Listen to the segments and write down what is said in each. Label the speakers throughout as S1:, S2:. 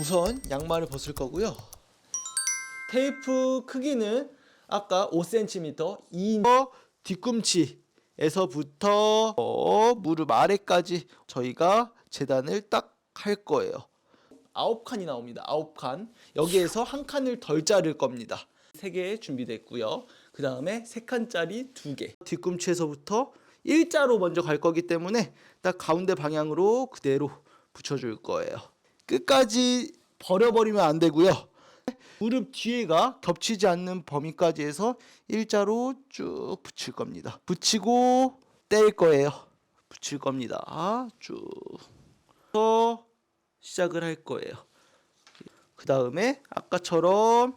S1: 우선 양말을 벗을 거고요. 테이프 크기는 아까 5cm, 2 뒤꿈치에서부터 어, 무릎 아래까지 저희가 재단을 딱 할 거예요. 아홉 칸이 나옵니다. 아홉 칸. 여기에서 한 칸을 덜 자를 겁니다. 세 개 준비됐고요. 그 다음에 세 칸짜리 두 개. 뒤꿈치에서부터 일자로 먼저 갈 거기 때문에 딱 가운데 방향으로 그대로 붙여줄 거예요. 끝까지 버려버리면 안 되고요. 무릎 뒤에가 겹치지 않는 범위까지 해서 일자로 쭉 붙일 겁니다. 붙이고 뗄 거예요. 붙일 겁니다. 쭉. 서 시작을 할 거예요. 그 다음에 아까처럼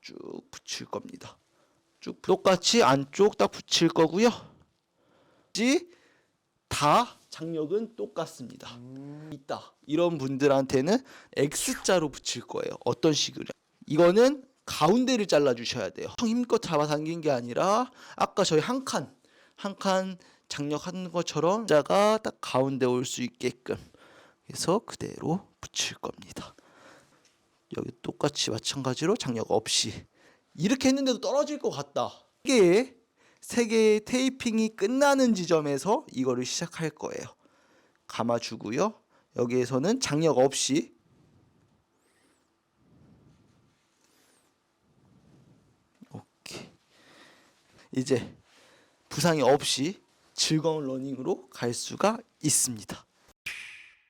S1: 쭉 붙일 겁니다. 쭉 똑같이 안쪽 딱 붙일 거고요. 다 장력은 똑같습니다. 있다. 이런 분들한테는 X자로 붙일 거예요. 어떤 식으로? 이거는 가운데를 잘라 주셔야 돼요. 힘껏 잡아 당긴 게 아니라 아까 저희 한 칸, 한 칸 장력한 것처럼 자가 딱 가운데 올 수 있게끔 해서 그대로 붙일 겁니다. 여기 똑같이 마찬가지로 장력 없이 이렇게 했는데도 떨어질 것 같다. 세 개의 세 개의 테이핑이 끝나는 지점에서 이거를 시작할 거예요. 감아주고요. 여기에서는 장력 없이 오케이. 이제 부상이 없이 즐거운 러닝으로 갈 수가 있습니다.